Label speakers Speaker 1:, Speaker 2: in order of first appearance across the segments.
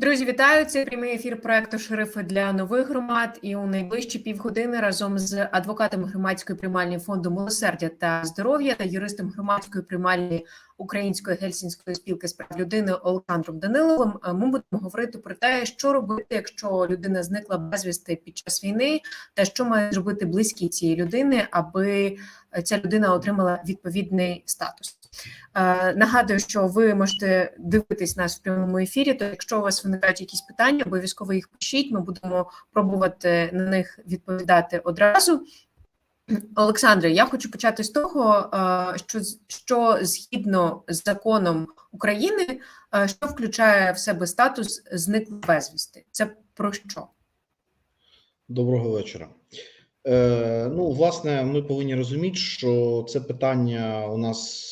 Speaker 1: Друзі, вітаю! Це прямий ефір проекту Шерифи для нових громад. І у найближчі півгодини разом з адвокатом громадської приймальні фонду милосердя та здоров'я та юристом громадської приймальні Української гельсінської спілки з прав людини Олександром Даниловим. Ми будемо говорити про те, що робити, якщо людина зникла безвісти під час війни, та що має зробити близькі цієї людини, аби е, ця людина отримала відповідний статус. Е, Нагадую, що ви можете дивитись нас в прямому ефірі. То якщо у вас виникають якісь питання, обов'язково їх пишіть. Ми будемо пробувати на них відповідати одразу. Олександре, я хочу почати з того, е, що що згідно з законом України, е, що включає в себе статус зниклих безвісти. Це про що?
Speaker 2: Доброго вечора. Е, ну, власне, ми повинні розуміти, що це питання у нас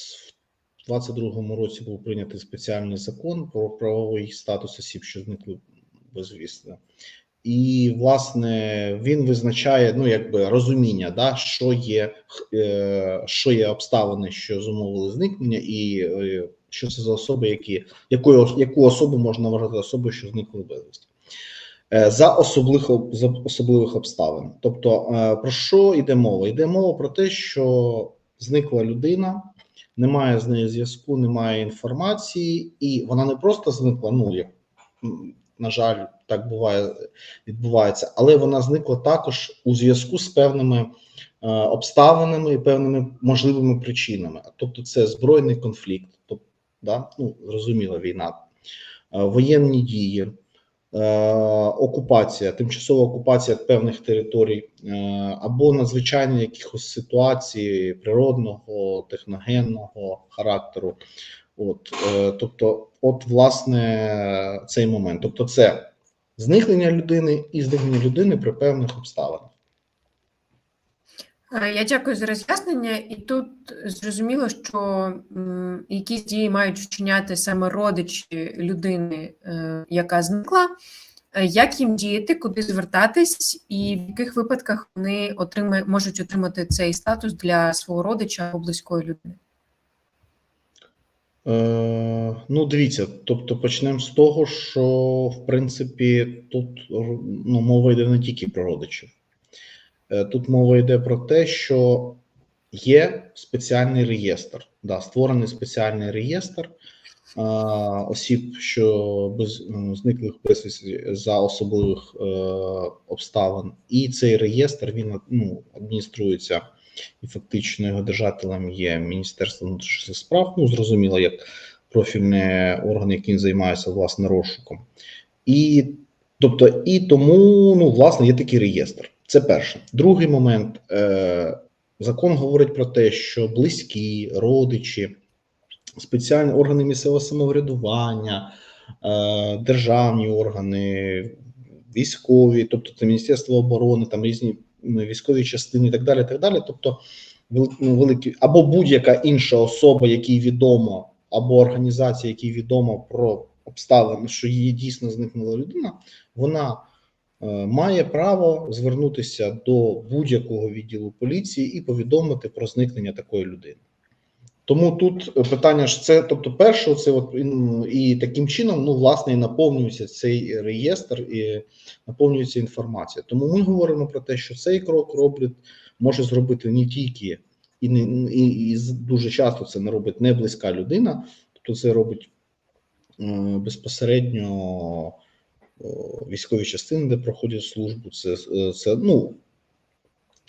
Speaker 2: в 22-му році був прийнятий спеціальний закон про правовий статус осіб, що зникли безвісно. І, власне, він визначає ну, якби розуміння, да, що є, е, що є обставини, що зумовили зникнення, і е, що це за особи, які, якою, яку особу можна вважати особою, що зникли безвісти. Е, за особливих за особливих обставин. Тобто, е, про що йде мова? Йде мова про те, що зникла людина, немає з нею зв'язку, немає інформації, і вона не просто зникла. Ну як на жаль, так буває відбувається, але вона зникла також у зв'язку з певними е, обставинами і певними можливими причинами. Тобто, це збройний конфлікт, тобто, да, ну зрозуміла війна, е, воєнні дії е, окупація, тимчасова окупація певних територій, або надзвичайні якихось ситуації природного, техногенного характеру. От, е, тобто, от, власне, цей момент. Тобто, це зникнення людини і зникнення людини при певних обставинах.
Speaker 1: Е, Я дякую за роз'яснення, і тут зрозуміло, що якісь дії мають вчиняти саме родичі людини, е, яка зникла. Як їм діяти, куди звертатись, і в яких випадках вони отримає, можуть отримати цей статус для свого родича або близької людини?
Speaker 2: Е, ну, дивіться, тобто почнемо з того, що в принципі тут ну, мова йде не тільки про родичів. Е, Тут мова йде про те, що є спеціальний реєстр, да, створений спеціальний реєстр е, осіб, що без зниклих безвісті за особливих е, обставин, і цей реєстр він ну, адмініструється і фактично його держателем є Міністерство внутрішніх справ. Ну зрозуміло, як профільний орган, який займається власне розшуком, і тобто, і тому ну власне є такий реєстр. Це перше. Другий момент. Е, Закон говорить про те, що близькі, родичі, спеціальні органи місцевого самоврядування, е, державні органи, військові, тобто це Міністерство оборони, там різні військові частини і так далі. так далі. Тобто, ну, великі, або будь-яка інша особа, якій відомо, або організація, якій відомо про обставини, що її дійсно зникнула людина, вона е, має право звернутися до будь-якого відділу поліції і повідомити про зникнення такої людини. Тому тут е, питання ж це, тобто, перше, це от і таким чином, ну, власне, і наповнюється цей реєстр і наповнюється інформація. Тому ми говоримо про те, що цей крок роблять, може зробити не тільки і не і, і дуже часто це не робить не близька людина, тобто це робить е, безпосередньо військові частини, де проходять службу. Це, е, це ну.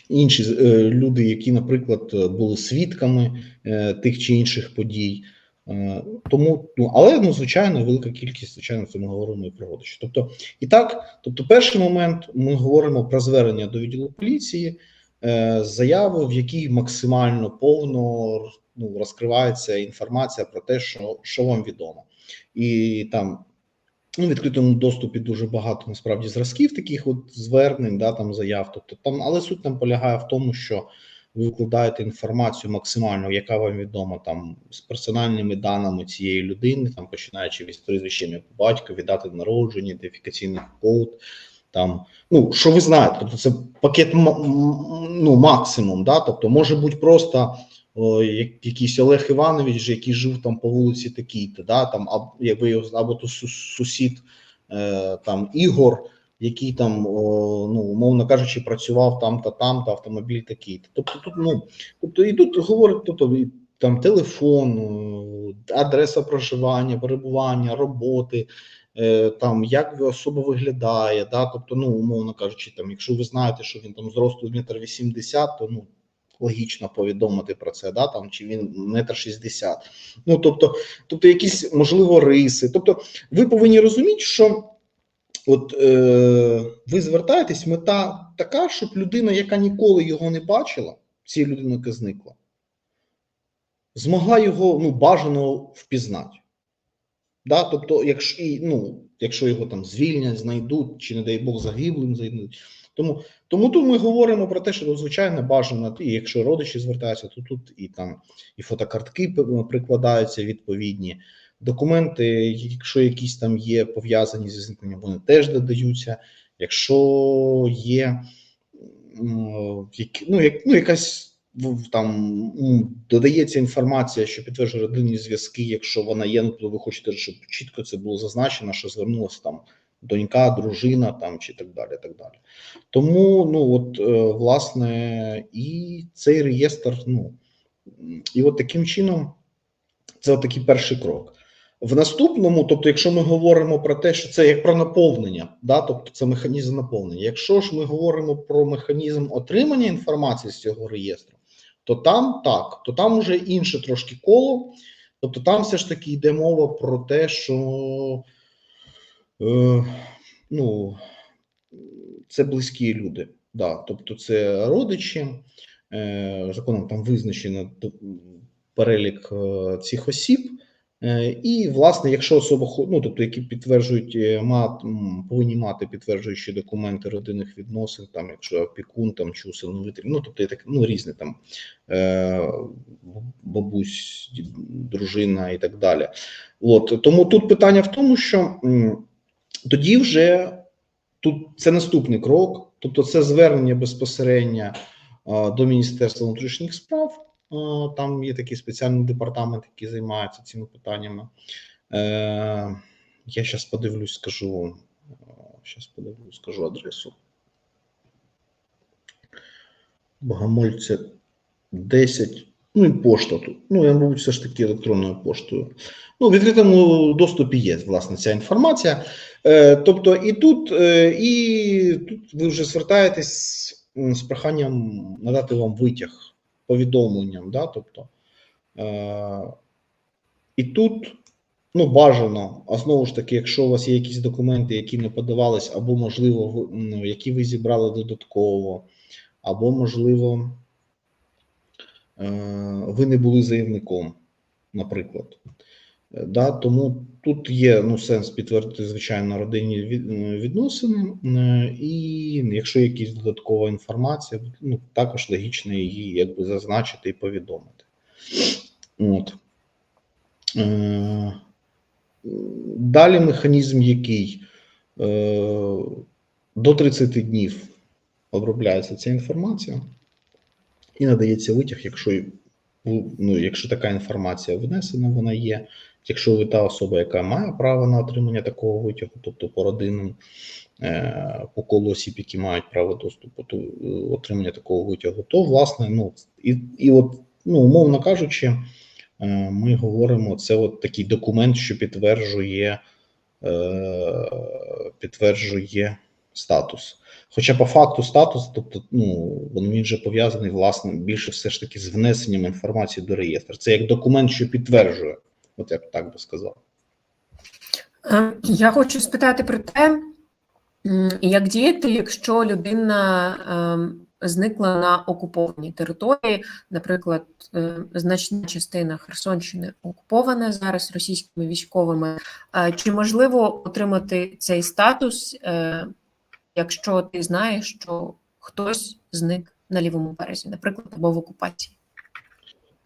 Speaker 2: Інші е, люди, які, наприклад, були свідками е, тих чи інших подій, Е, тому, ну але ну звичайно, велика кількість, звичайно, це ми говоримо і про родичі. Тобто, і так, тобто, перший момент ми говоримо про звернення до відділу поліції е, з в якій максимально повно ну, розкривається інформація про те, що, що вам відомо, і там. Ну, відкритому доступі дуже багато насправді зразків таких от звернень, да, там заяв. Тобто там, але суть там полягає в тому, що ви викладаєте інформацію максимально, яка вам відома там з персональними даними цієї людини, там починаючи від прізвища по батькові, дати народження, ідентифікаційний код, там ну що ви знаєте, тобто це пакет ну, максимум. Да? Тобто може бути просто о, як- якийсь Олег Іванович, який жив там по вулиці такій-то, да? там або якби або то сусід е, там Ігор, який там, о, ну умовно кажучи, працював там та там, та автомобіль такий-то. Тобто, тут ну тобто і тут говорить, тобто там телефон, адреса проживання, перебування, роботи. е, Там як особа виглядає, да, тобто, ну умовно кажучи, там, якщо ви знаєте, що він там зросту метр вісімдесят, то ну логічно повідомити про це, да, там чи він метр шістдесят. Ну тобто, тобто, якісь можливо риси. Тобто, ви повинні розуміти, що от е, ви звертаєтесь, мета така, щоб людина, яка ніколи його не бачила, цієї людини, яка зникла, змогла його ну, бажано впізнати. Да? Тобто, якщо, ну, якщо його там звільнять, знайдуть, чи, не дай Бог, загиблим знайдуть. Тому, тому тут ми говоримо про те, що ну, звичайно бажано, і якщо родичі звертаються, то тут і там і фотокартки прикладаються відповідні. Документи, якщо якісь там є пов'язані зі зникненням, вони теж додаються. Якщо є ну, як, ну, якась там додається інформація, що підтверджує родинні зв'язки, якщо вона є, ну то ви хочете, щоб чітко це було зазначено, що звернулася там донька, дружина там чи так далі. Так далі. Тому, ну от е, власне, і цей реєстр, ну і от таким чином, це от такий перший крок. В наступному, тобто, якщо ми говоримо про те, що це як про наповнення, да, тобто це механізм наповнення. Якщо ж ми говоримо про механізм отримання інформації з цього реєстру, то там так, то там уже інше трошки коло. Тобто, там все ж таки йде мова про те, що ну, це близькі люди. Да, тобто, це родичі, е, законом там визначено перелік е, цих осіб. Е, І, власне, якщо особа ну, тобто, які підтверджують, е, мат, повинні мати підтверджуючі документи родинних відносин, там, якщо опікун там, чи усиновитель, ну, тобто, так, ну, різні там е, бабусь, дружина і так далі. От, тому тут питання в тому, що тоді вже тут це наступний крок, тобто це звернення безпосередньо до Міністерства внутрішніх справ. Там є такий спеціальний департамент, який займається цими питаннями. Е, я зараз подивлюсь, скажу. Зараз подивлюсь, скажу адресу. Богомольця 10. Ну і пошта тут. Ну, я, мабуть, все ж таки електронною поштою. Ну, в відкритому доступі є, власне, ця інформація. Е, тобто, і тут, е, і тут ви вже звертаєтесь з проханням надати вам витяг повідомленням. Да? Тобто, е, і тут ну, бажано, а знову ж таки, якщо у вас є якісь документи, які не подавались, або, можливо, які ви зібрали додатково, або, можливо, ви не були заявником, наприклад. Е, Да, тому тут є ну, сенс підтвердити, звичайно, родинні е, відносини, е, і якщо якась додаткова інформація, ну, також логічно її якби зазначити і повідомити. От. Е, Далі механізм, який е, до 30 днів обробляється ця інформація і надається витяг, якщо, ну, якщо така інформація внесена, вона є. Якщо ви та особа, яка має право на отримання такого витягу, тобто по родинам, е, по колу осіб, які мають право доступу до е, отримання такого витягу, то власне, ну і, і от, ну, умовно кажучи, е, ми говоримо, це от такий документ, що підтверджує, підтверджує статус. Хоча по факту статус, тобто, ну він він же пов'язаний власне більше все ж таки з внесенням інформації до реєстру. Це як документ, що підтверджує. От я б так би сказав.
Speaker 1: Е, Я хочу спитати про те, як діяти, якщо людина ем, зникла на окупованій території, наприклад, е, значна частина Херсонщини окупована зараз російськими військовими. Е, Чи можливо отримати цей статус, якщо ти знаєш, що хтось зник на лівому березі, наприклад, або в окупації?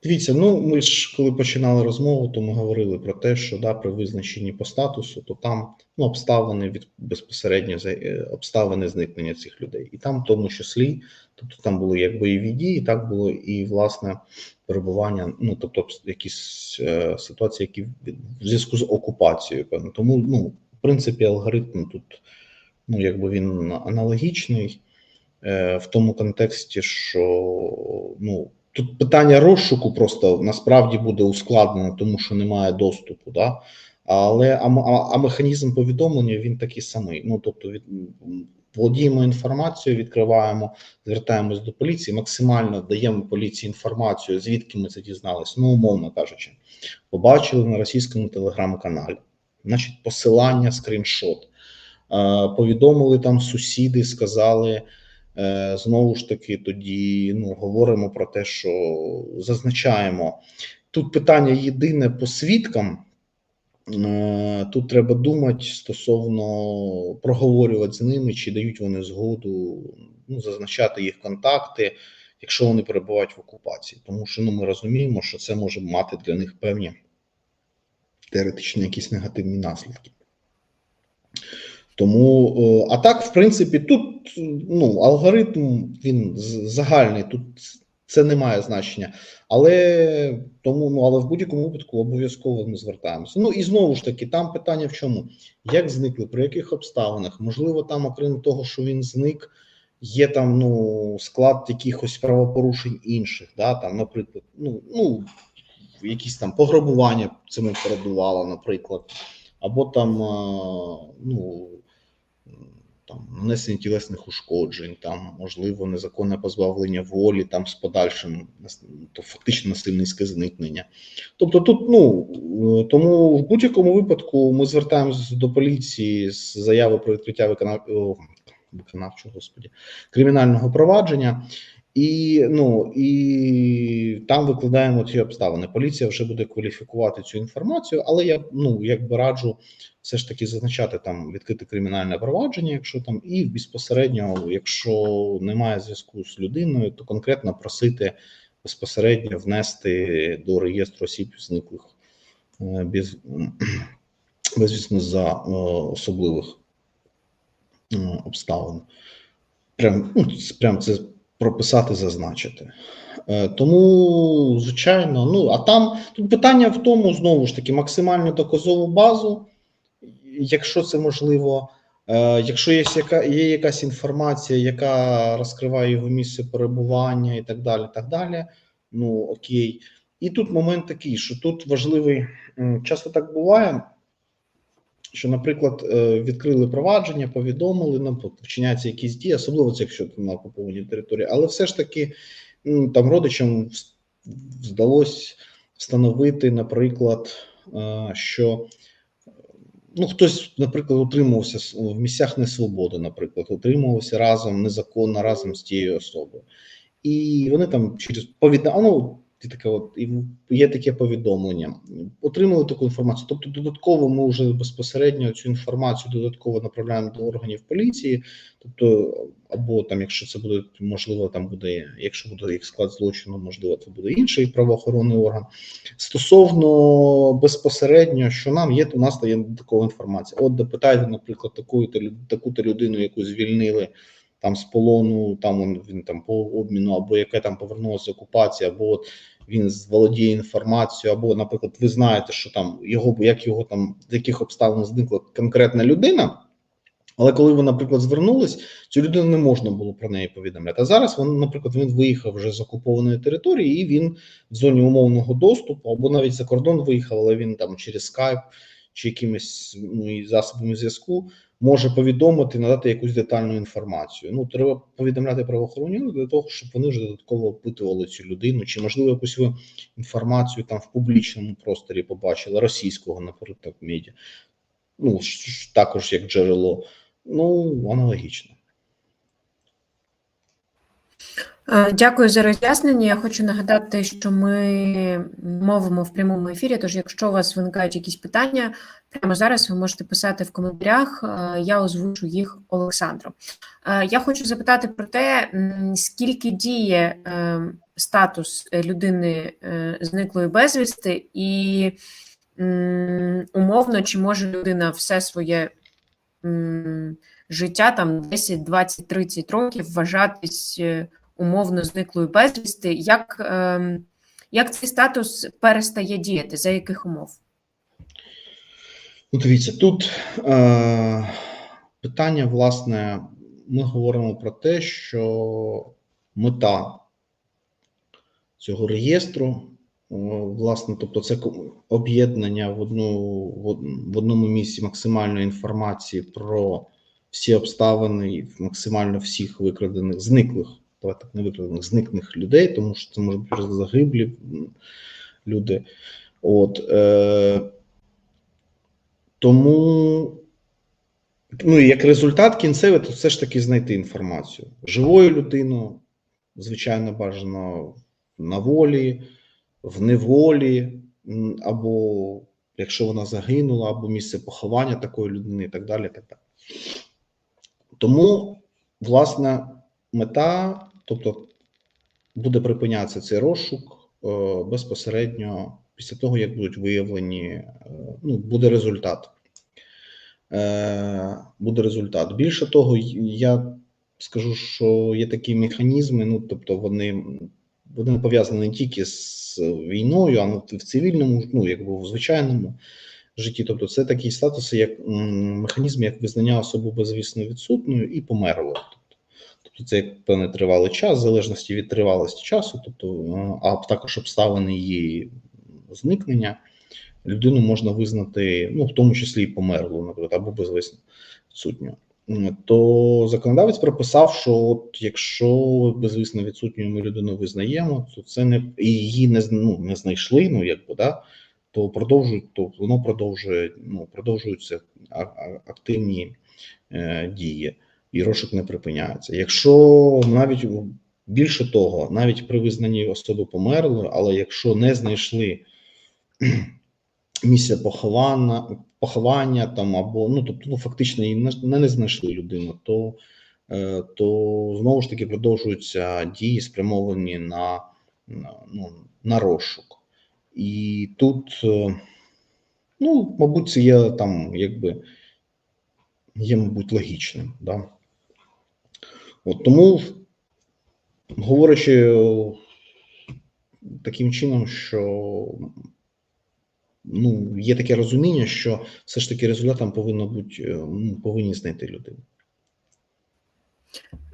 Speaker 2: Дивіться, ну ми ж коли починали розмову, то ми говорили про те, що да, при визначенні по статусу, то там ну, обставини від безпосередньо е, обставини зникнення цих людей, і там в тому числі, тобто там були як бойові дії, так було і власне перебування, ну тобто якісь е, ситуації, які в зв'язку з окупацією, певно. Тому ну в принципі, алгоритм тут, ну, якби він аналогічний е, в тому контексті, що ну, тут питання розшуку просто насправді буде ускладнено, тому що немає доступу. Да? Але а, а, механізм повідомлення він такий самий. Ну тобто, від, володіємо інформацією, відкриваємо, звертаємось до поліції, максимально даємо поліції інформацію, звідки ми це дізналися. Ну, умовно кажучи, побачили на російському телеграм-каналі, значить, посилання, скріншот. Повідомили там сусіди, сказали. Е, знову ж таки, тоді ну говоримо про те, що зазначаємо тут питання єдине по свідкам. Е, Тут треба думати стосовно проговорювати з ними, чи дають вони згоду ну, зазначати їх контакти, якщо вони перебувають в окупації. Тому що ну, ми розуміємо, що це може мати для них певні теоретичні якісь негативні наслідки. Тому, е, а так, в принципі, тут ну, алгоритм він загальний, тут це не має значення. Але тому, ну але в будь-якому випадку обов'язково ми звертаємося. Ну і знову ж таки, там питання в чому? Як зникли, при яких обставинах? Можливо, там, окрім того, що він зник, є там ну склад якихось правопорушень інших, да, там, наприклад, ну, ну якісь там пограбування цьому передувало, наприклад, або там ну. Там нанесення тілесних ушкоджень, там можливо незаконне позбавлення волі, там з подальшим то фактично насильницьке зникнення. Тобто, тут ну е, тому в будь-якому випадку ми звертаємося до поліції з заяви про відкриття виконав... виконавчого господі кримінального провадження. І ну і там викладаємо ці обставини. Поліція вже буде кваліфікувати цю інформацію, але я ну якби раджу все ж таки зазначати там відкрите кримінальне провадження, якщо там і безпосередньо, якщо немає зв'язку з людиною, то конкретно просити безпосередньо внести до реєстру осіб зниклих е, без безвісно за е, особливих е, обставин. Прям, ну, прям це прописати, зазначити. Е, Тому, звичайно, ну а там тут питання в тому, знову ж таки, максимальну доказову базу, якщо це можливо, е, якщо є, яка, є якась інформація, яка розкриває його місце перебування і так далі, так далі, ну окей. І тут момент такий, що тут важливий, часто так буває, що, наприклад, е, відкрили провадження, повідомили, нам вчиняються якісь дії, особливо це якщо це на окупованій території, але все ж таки там родичам вдалося встановити, наприклад, е, що ну, хтось, наприклад, утримувався в місцях несвободи, наприклад, утримувався разом незаконно разом з тією особою. І вони там через повідомлення, ну, і таке от, і є таке повідомлення, отримали таку інформацію. Тобто, додатково ми вже безпосередньо цю інформацію додатково направляємо до органів поліції. Тобто, або там, якщо це буде можливо, там буде, якщо буде їх склад злочину, можливо, це буде інший правоохоронний орган. Стосовно безпосередньо, що нам є, у нас є такова інформація. От допитайте, наприклад, таку таку-то людину, яку звільнили там з полону, там він, він там по обміну, або яке там повернулася з окупації, або от він володіє інформацією, або, наприклад, ви знаєте, що там його як його там з яких обставин зникла конкретна людина. Але коли ви, наприклад, звернулись, цю людину не можна було про неї повідомляти. А зараз він, наприклад, він виїхав вже з окупованої території, і він в зоні умовного доступу, або навіть за кордон виїхав, але він там через скайп чи якимись ну, засобами зв'язку може повідомити, надати якусь детальну інформацію. Ну треба повідомляти правоохоронні для того, щоб вони вже додатково опитували цю людину, чи можливо якусь ви інформацію там в публічному просторі побачили російського, наприклад, медіа. Ну також як джерело. Ну аналогічно.
Speaker 1: Е, Дякую за роз'яснення. Я хочу нагадати, що ми мовимо в прямому ефірі. Тож, якщо у вас виникають якісь питання, прямо зараз ви можете писати в коментарях. е, Я озвучу їх Олександру. Е, Я хочу запитати про те, скільки діє статус людини зниклої безвісти, і умовно, чи може людина все своє життя, там 10, 20, 30 років вважатись умовно зниклою безвісти. Як, ем, як цей статус перестає діяти? За яких умов?
Speaker 2: Ну, дивіться, тут е, питання, власне, ми говоримо про те, що мета цього реєстру, е, власне, тобто це об'єднання в, одну, в одному місці максимальної інформації про всі обставини і максимально всіх викрадених, зниклих, давайте так, не викрадених, зниклих людей, тому що це можуть бути загиблі люди. От, е, тому, ну і як результат кінцевий, то все ж таки знайти інформацію. Живою людину, звичайно, бажано на волі, в неволі, або якщо вона загинула, або місце поховання такої людини, і так далі. Так далі. Тому, власне, мета, тобто буде припинятися цей розшук е, безпосередньо після того, як будуть виявлені, е, ну, буде результат. Е, Буде результат. Більше того, я скажу, що є такі механізми, ну тобто вони, вони пов'язані не тільки з війною, а в цивільному, ну якби в звичайному житті. Тобто, це такі статуси, як механізм, як визнання особи безвісно відсутньою і померлою. Тобто, це як певний тривалий час, в залежності від тривалості часу, тобто, е, а також обставини її зникнення, людину можна визнати, ну в тому числі і померлою, наприклад, або безвісно відсутньою. М, То законодавець прописав, що от якщо безвісно відсутньою ми людину визнаємо, то це не і її не ну, не знайшли, ну якби да, то продовжують, то воно продовжує, ну продовжуються активні е, дії, і розшук не припиняється. Якщо навіть більше того, навіть при визнанні особи померлою, але якщо не знайшли місця поховання, поховання там або ну тобто ну фактично і не, не знайшли людину, то, е, то знову ж таки продовжуються дії, спрямовані на, ну, на розшук. І тут, е, ну, мабуть, це є там, якби є, мабуть, логічним. Да? От тому, говорячи е, таким чином, що ну, є таке розуміння, що все ж таки результатом повинно бути, е, ну, повинні знайти людину.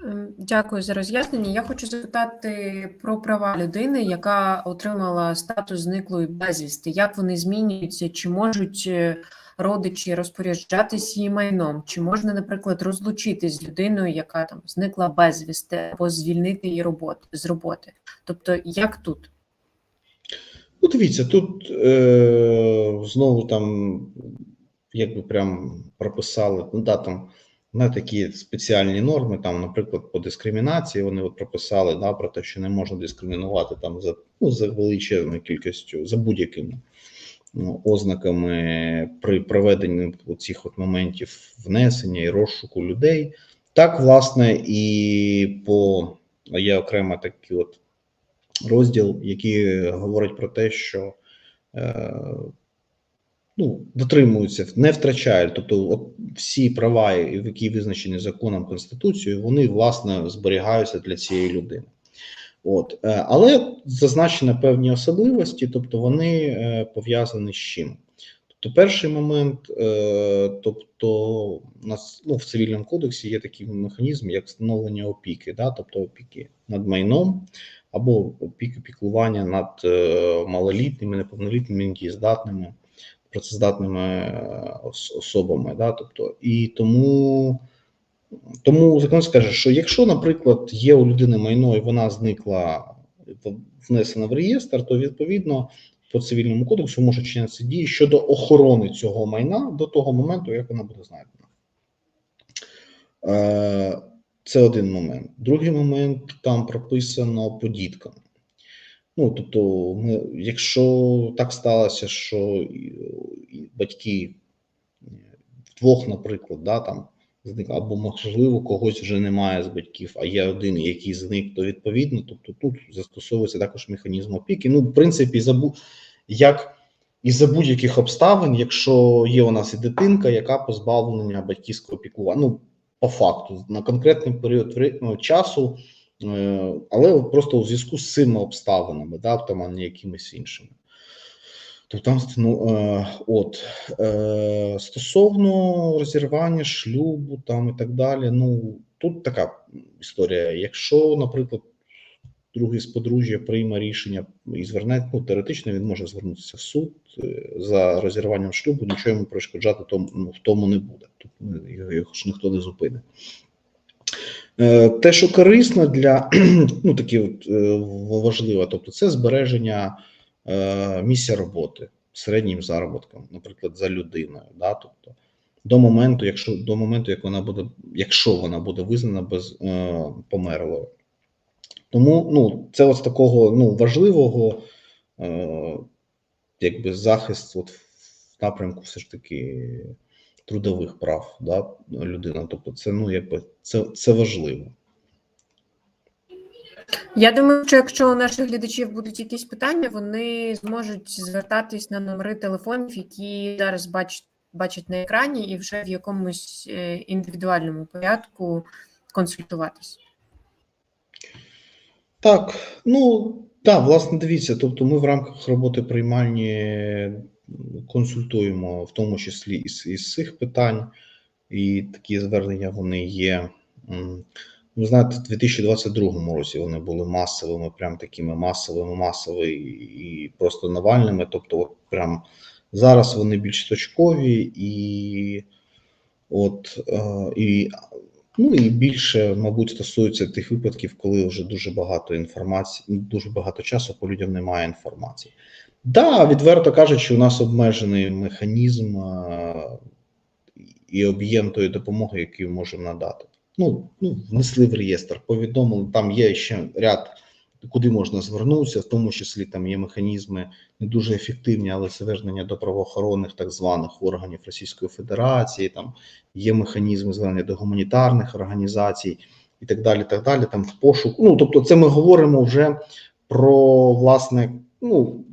Speaker 1: Ем, Дякую за роз'яснення. Я хочу запитати про права людини, яка отримала статус зниклої безвісти. Як вони змінюються? Чи можуть е, родичі розпоряджатись її майном? Чи можна, наприклад, розлучитись з людиною, яка там зникла безвісти, або звільнити її роботи з роботи? Тобто, як тут?
Speaker 2: Ну, дивіться, тут е, знову там, якби прям прописали, ну да, там на такі спеціальні норми, там, наприклад, по дискримінації, вони от прописали да, про те, що не можна дискримінувати там за, ну, за величезною кількістю, за будь-якими ну, ознаками при проведенні цих от моментів внесення і розшуку людей. Так, власне, і по є окремо такі от розділ, який говорить про те, що е, ну, дотримуються, не втрачають, тобто от всі права, які визначені законом Конституцією, вони власне зберігаються для цієї людини. От, е, але зазначені певні особливості, тобто вони е, пов'язані з чим? Тобто, перший момент, е, тобто, у нас ну, в цивільному кодексі є такий механізм, як встановлення опіки, да, тобто опіки над майном або опіки піклування над малолітніми, неповнолітніми, недієздатними, працездатними особами. Да, тобто, і тому, тому закон скаже, що якщо, наприклад, є у людини майно і вона зникла, внесена в реєстр, то відповідно по цивільному кодексу може чинятися дії щодо охорони цього майна до того моменту, як вона буде знайдена. Е, Це один момент. Другий момент там прописано по діткам. Ну, тобто, ми, якщо так сталося, що батьки е, вдвох, наприклад, да, там зник, або можливо когось вже немає з батьків, а є один, який зник, то відповідно, тобто тут застосовується також механізм опіки. Ну, в принципі, за бу- як і за будь-яких обставин, якщо є у нас і дитинка, яка позбавлена батьківського піклування. Ну, по факту, на конкретний період ну, часу, е, але просто у зв'язку з цими обставинами, да, там, а не якимись іншими. То там ну, е, от е, стосовно розірвання шлюбу там і так далі. Ну тут така історія. Якщо, наприклад, другий з подружжя прийме рішення і зверне, ну теоретично він може звернутися в суд е, за розірванням шлюбу, нічого йому перешкоджати ну, в тому не буде. Ну, його, ж ніхто не зупинить. Те, що корисно для ну такі от, важливо, тобто це збереження місця роботи середнім заробітком, наприклад, за людиною. Да? Тобто, до моменту, якщо до моменту, як вона буде, якщо вона буде визнана без е, померлою. Тому ну, це от такого ну, важливого, е, якби захист от в напрямку все ж таки трудових прав да, людина. Тобто, це ну якби це, це важливо.
Speaker 1: Я думаю, що якщо у наших глядачів будуть якісь питання, вони зможуть звертатись на номери телефонів, які зараз бачать, бачать на екрані, і вже в якомусь е, індивідуальному порядку консультуватись.
Speaker 2: Так, ну так, власне, дивіться. Тобто, ми в рамках роботи приймальні консультуємо, в тому числі із, із цих питань, і такі звернення вони є. Ви знаєте, в 2022 році вони були масовими, прям такими масовими, масовими і, просто навальними. Тобто, от прям зараз вони більш точкові і от е, і Ну і більше, мабуть, стосується тих випадків, коли вже дуже багато інформації, дуже багато часу по людям немає інформації. Да, відверто кажучи, у нас обмежений механізм і об'єм тої допомоги, який можемо надати. Ну, ну, внесли в реєстр, повідомили, там є ще ряд, куди можна звернутися, в тому числі там є механізми не дуже ефективні, але звернення до правоохоронних так званих органів Російської Федерації, там є механізми звернення до гуманітарних організацій і так далі. так далі, Там в пошук. Ну тобто, це ми говоримо вже про власне, ну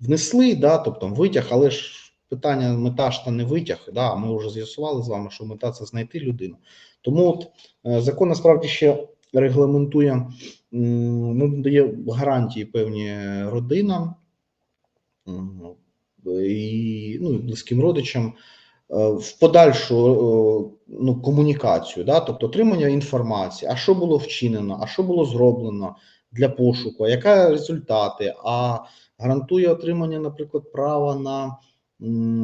Speaker 2: внесли, да, тобто витяг, але ж питання мета ж та не витяг. Да, ми вже з'ясували з вами, що мета це знайти людину. Тому от е, закон насправді ще регламентує, ну дає гарантії певні родинам і ну, близьким родичам е, в подальшу е, ну, комунікацію, да, тобто отримання інформації, а що було вчинено, а що було зроблено для пошуку, а яка результати, а гарантує отримання, наприклад, права на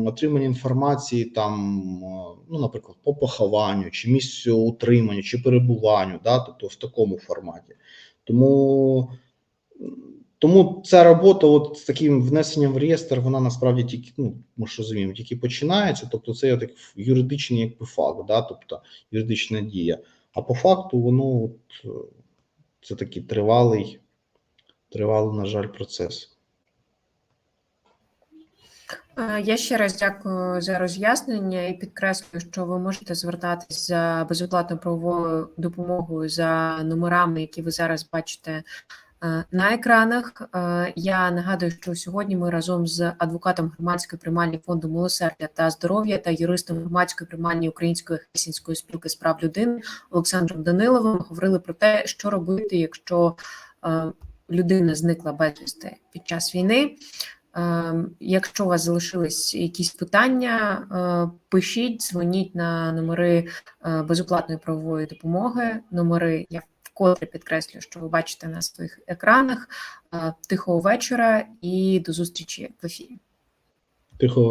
Speaker 2: отримання інформації там, е, ну, наприклад, по похованню, чи місцю утримання, чи перебуванню, да, тобто в такому форматі. Тому тому ця робота, от з таким внесенням в реєстр, вона насправді тільки, ну ми ж розуміємо, тільки починається. Тобто, це так юридичний якби факт, да, тобто юридична дія. А по факту, воно от, е, це такий тривалий, тривалий, на жаль, процес.
Speaker 1: Е, Я ще раз дякую за роз'яснення і підкреслюю, що ви можете звертатись за безоплатною правовою допомогою за номерами, які ви зараз бачите е, на екранах. Е, Я нагадую, що сьогодні ми разом з адвокатом громадської приймальні фонду милосердя та здоров'я та юристом громадської приймальні Української хельсінської спілки з прав людини Олександром Даниловим говорили про те, що робити, якщо людина зникла безвісти під час війни. Ем, Якщо у вас залишились якісь питання, е, пишіть, дзвоніть на номери е, безоплатної правової допомоги. Номери я вкотре підкреслю, що ви бачите на своїх екранах. Е, Тихого вечора і до зустрічі в ефірі.
Speaker 2: Тихо.